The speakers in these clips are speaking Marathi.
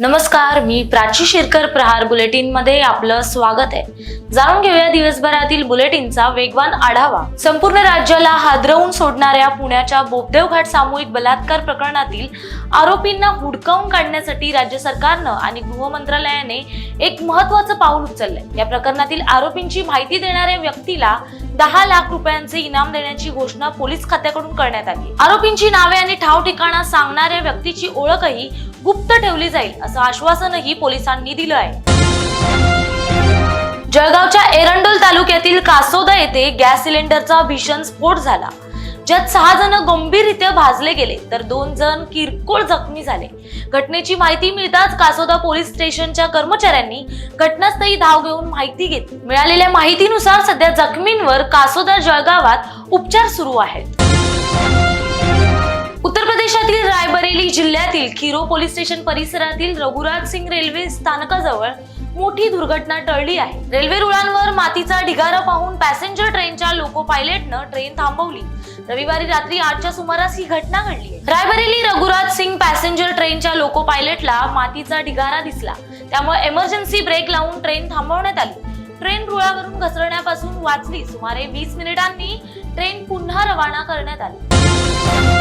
नमस्कार मी प्राची शिरकर प्रहार बुलेटिनमध्ये आपलं स्वागत आहे. जाणून घेऊया दिवसभरातील बुलेटिनचा वेगवान आढावा. संपूर्ण राज्याला हादरवून सोडणाऱ्या पुण्याच्या बोपदेव घाट सामूहिक बलात्कार प्रकरणातील आरोपींना हुडकावून काढण्यासाठी राज्य सरकारनं आणि गृह मंत्रालयाने एक महत्वाचं पाऊल उचललंय. या प्रकरणातील आरोपींची माहिती देणाऱ्या व्यक्तीला दहा लाख रुपयांचे इनाम देण्याची घोषणा पोलीस खात्याकडून करण्यात आली. आरोपींची नावे आणि ठाव ठिकाणा सांगणाऱ्या व्यक्तीची ओळखही गुप्त ठेवली जाईल असं आश्वासनही पोलिसांनी दिलं आहे. जळगावच्या एरंडोल तालुक्यातील कासोदा येथे गॅस सिलेंडरचा भीषण स्फोट झाला. ज्यात सहा जण गंभीररित्या भाजले गेले तर दोन जण किरकोळ जखमी झाले. घटनेची माहिती मिळताच कासोदा पोलीस स्टेशनच्या कर्मचाऱ्यांनी घटनास्थळी धाव घेऊन माहिती घेतली. मिळालेल्या माहितीनुसार सध्या जखमींवर कासोदा जळगावात उपचार सुरू आहेत. जिल्ह्यातील खिरो पोलीस स्टेशन परिसरातील रघुराज सिंग रेल्वे स्थानकाजवळ मोठी दुर्घटना टळली आहे. रेल्वे रुळांवर मातीचा ढिगारा पाहून पॅसेंजर ट्रेनच्या लोको पायलटनं ट्रेन थांबवली. रविवारी रात्री आठच्या सुमारास ही घटना घडली रायबरेली रघुराज सिंग पॅसेंजर ट्रेनच्या लोको पायलटला मातीचा ढिगारा दिसला. त्यामुळे एमर्जन्सी ब्रेक लावून ट्रेन थांबवण्यात आली. ट्रेन रुळावरून घसरण्यापासून वाचली. सुमारे वीस मिनिटांनी ट्रेन पुन्हा रवाना करण्यात आली.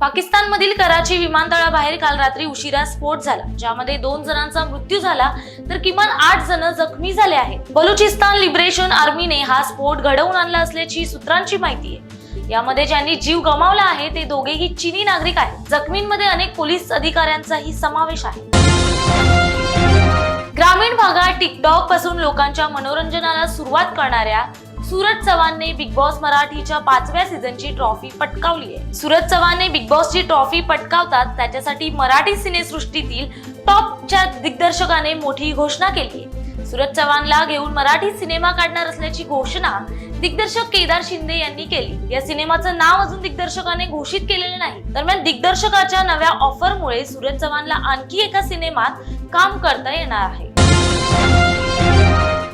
पाकिस्तानमधील कराची विमानतळाबाहेर काल रात्री उशिरा स्फोट झाला ज्यामध्ये दोन जणांचा मृत्यू झाला तर किमान आठ जण जखमी झाले आहेत. बलुचिस्तान लिबरेशन आर्मीने हा स्फोट घडवून आणला असल्याची सूत्रांची माहिती आहे. यामध्ये ज्यांनी जीव गमावला आहे ते दोघेही चिनी नागरिक आहेत. जखमींमध्ये अनेक पोलीस अधिकाऱ्यांचाही समावेश आहे. ग्रामीण भागात टिकटॉकपासून लोकांच्या मनोरंजनाला सुरुवात करणाऱ्या सूरज चव्हाणने बिग बॉस मराठीच्या पाचव्या सीझनची ट्रॉफी पटकावली आहे. सूरज चव्हाणने बिग बॉसची ट्रॉफी पटकावतात त्याच्यासाठी मराठी सिनेसृष्टीतील टॉपच्या दिग्दर्शकाने मोठी घोषणा केली आहे. सूरज चव्हाणला घेऊन मराठी सिनेमा काढणार असल्याची घोषणा दिग्दर्शक केदार शिंदे यांनी केली. या सिनेमाचं नाव अजून दिग्दर्शकाने घोषित केलेलं नाही. दरम्यान दिग्दर्शकाच्या नव्या ऑफरमुळे सूरज चव्हाणला आणखी एका सिनेमात काम करता येणार आहे.